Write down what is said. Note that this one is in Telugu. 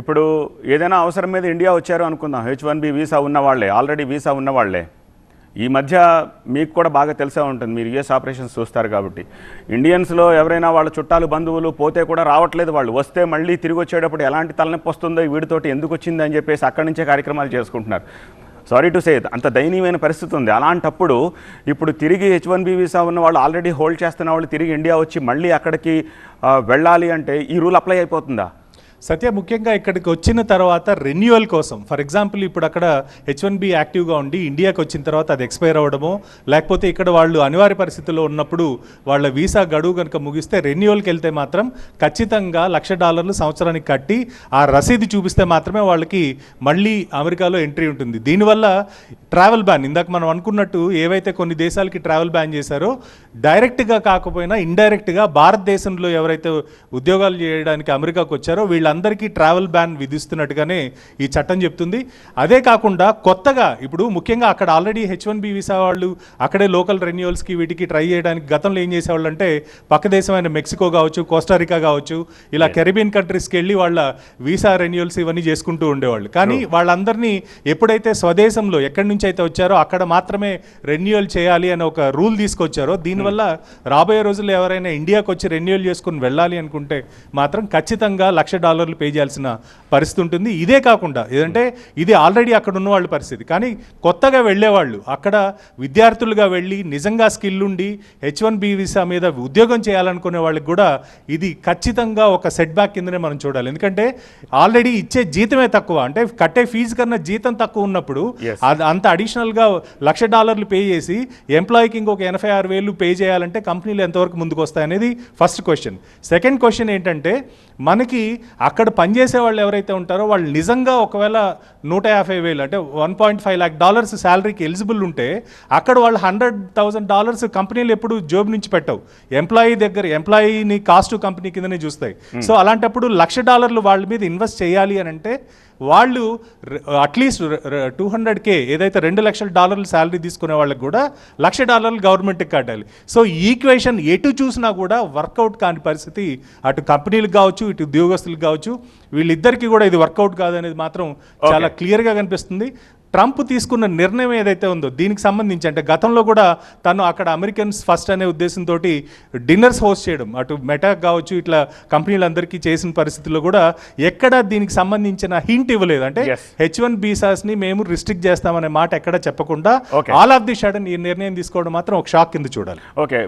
ఇప్పుడు ఏదైనా అవసరం మీద ఇండియా వచ్చారు అనుకుందాం. హెచ్ వన్ బి వీసా ఉన్నవాళ్ళే ఆల్రెడీ వీసా ఉన్నవాళ్ళే. ఈ మధ్య మీకు కూడా బాగా తెలిసే ఉంటుంది. మీరు యుఎస్ ఆపరేషన్స్ చూస్తారు కాబట్టి. ఇండియన్స్లో ఎవరైనా వాళ్ళ చుట్టాలు బంధువులు పోతే కూడా రావట్లేదు వాళ్ళు. వస్తే మళ్ళీ తిరిగి వచ్చేటప్పుడు ఎలాంటి తలనొప్పి వస్తుందో వీడితోటి ఎందుకు వచ్చింది అని చెప్పేసి అక్కడి నుంచే కార్యక్రమాలు చేసుకుంటున్నారు. సారీ టు సే అంత దయనీయమైన పరిస్థితి ఉంది. అలాంటప్పుడు ఇప్పుడు తిరిగి హెచ్ వన్ బి వీసా ఉన్న వాళ్ళు ఆల్రెడీ హోల్డ్ చేస్తున్న వాళ్ళు తిరిగి ఇండియా వచ్చి మళ్ళీ అక్కడికి వెళ్ళాలి అంటే ఈ రూల్ అప్లై అయిపోతుందా? సత్య ముఖ్యంగా ఇక్కడికి వచ్చిన తర్వాత రెన్యువల్ కోసం ఫర్ ఎగ్జాంపుల్ ఇప్పుడు అక్కడ హెచ్ వన్ బి యాక్టివ్గా ఉండి ఇండియాకి వచ్చిన తర్వాత అది ఎక్స్పైర్ అవ్వడమో లేకపోతే ఇక్కడ వాళ్ళు అనివార్య పరిస్థితుల్లో ఉన్నప్పుడు వాళ్ళ వీసా గడువు కనుక ముగిస్తే రెన్యువల్కి వెళ్తే మాత్రం ఖచ్చితంగా లక్ష డాలర్లు సంవత్సరానికి కట్టి ఆ రసీదు చూపిస్తే మాత్రమే వాళ్ళకి మళ్ళీ అమెరికాలో ఎంట్రీ ఉంటుంది. దీనివల్ల ట్రావెల్ బ్యాన్ ఇందాక మనం అనుకున్నట్టు ఏవైతే కొన్ని దేశాలకి ట్రావెల్ బ్యాన్ చేశారో డైరెక్ట్గా కాకపోయినా ఇండైరెక్ట్గా భారతదేశంలో ఎవరైతే ఉద్యోగాలు చేయడానికి అమెరికాకు వచ్చారో వీళ్ళందరికీ ట్రావెల్ బ్యాన్ విధిస్తున్నట్టుగానే ఈ చట్టం చెప్తుంది. అదే కాకుండా కొత్తగా ఇప్పుడు ముఖ్యంగా అక్కడ already H one B visa వాళ్ళు అక్కడే లోకల్ రెన్యువల్స్కి వీటికి ట్రై చేయడానికి గతంలో ఏం చేసేవాళ్ళు అంటే పక్క దేశమైన మెక్సికో కావచ్చు కోస్టారికా కావచ్చు ఇలా కెరిబియన్ కంట్రీస్కి వెళ్ళి వాళ్ళ వీసా రెన్యువల్స్ ఇవన్నీ చేసుకుంటూ ఉండేవాళ్ళు. కానీ వాళ్ళందరినీ ఎప్పుడైతే స్వదేశంలో ఎక్కడి నుంచి అయితే వచ్చారో అక్కడ మాత్రమే రెన్యువల్ చేయాలి అని ఒక రూల్ తీసుకొచ్చారో దీనివల్ల రాబోయే రోజుల్లో ఎవరైనా ఇండియాకి వచ్చి రెన్యువల్ చేసుకుని వెళ్ళాలి అనుకుంటే మాత్రం ఖచ్చితంగా లక్ష డాలర్లు పే చేయాల్సిన పరిస్థితి ఉంటుంది. ఇదే కాకుండా ఏదంటే ఇది ఆల్రెడీ అక్కడ ఉన్న వాళ్ళ పరిస్థితి. కానీ కొత్తగా వెళ్ళేవాళ్ళు అక్కడ విద్యార్థులుగా వెళ్ళి నిజంగా స్కిల్ ఉండి హెచ్ వన్ బి వీసా మీద ఉద్యోగం చేయాలనుకునే వాళ్ళకి కూడా ఇది ఖచ్చితంగా ఒక సెట్ బ్యాక్ కిందనే మనం చూడాలి. ఎందుకంటే ఆల్రెడీ ఇచ్చే జీతమే తక్కువ. అంటే కట్టే ఫీజు కన్నా జీతం తక్కువ ఉన్నప్పుడు అంత అడిషనల్గా లక్ష డాలర్లు పే చేసి ఎంప్లాయీకి ఇంకొక ఎనభై ఆరు వేలు పే చేయాలంటే కంపెనీలు ఎంతవరకు ముందుకు వస్తాయనేది ఫస్ట్ క్వశ్చన్. సెకండ్ క్వశ్చన్ ఏంటంటే మనకి అక్కడ పనిచేసే వాళ్ళు ఎవరైతే ఉంటారో వాళ్ళు నిజంగా ఒకవేళ నూట యాభై వేలు అంటే one point five lakh dollars శాలరీకి eligible ఉంటే అక్కడ వాళ్ళు హండ్రెడ్ థౌసండ్ డాలర్స్ కంపెనీలు ఎప్పుడు జాబ్ నుంచి పెట్టవు. ఎంప్లాయీ దగ్గర ఎంప్లాయీని కాస్ట్ కంపెనీ కిందనే చూస్తాయి. సో అలాంటప్పుడు లక్ష డాలర్లు వాళ్ళ మీద ఇన్వెస్ట్ చేయాలి అని అంటే వాళ్ళు అట్లీస్ట్ టూ హండ్రెడ్ కే ఏదైతే రెండు లక్షల డాలర్లు శాలరీ తీసుకునే వాళ్ళకి కూడా లక్ష డాలర్లు గవర్నమెంట్కి కట్టాలి. సో ఈక్వేషన్ ఎటు చూసినా కూడా వర్కౌట్ కాని పరిస్థితి. అటు కంపెనీలకు కావచ్చు ఇటు ఉద్యోగస్తులకు కావచ్చు వీళ్ళిద్దరికీ కూడా ఇది వర్కౌట్ కాదనేది మాత్రం చాలా క్లియర్గా కనిపిస్తుంది. ట్రంప్ తీసుకున్న నిర్ణయం ఏదైతే ఉందో దీనికి సంబంధించి అంటే గతంలో కూడా తను అక్కడ అమెరికన్స్ ఫస్ట్ అనే ఉద్దేశంతో డిన్నర్స్ హోస్ట్ చేయడం అటు మెటా కావచ్చు ఇట్లా కంపెనీలందరికీ చేసిన పరిస్థితుల్లో కూడా ఎక్కడ దీనికి సంబంధించిన హింట్ ఇవ్వలేదు అంటే. హెచ్ వన్ని మేము రిస్ట్రిక్ట్ చేస్తామనే మాట ఎక్కడ చెప్పకుండా. ఆల్ ఆఫ్ ది షడన్ ఈ నిర్ణయం తీసుకోవడం మాత్రం ఒక షాక్ కింద చూడాలి ఓకే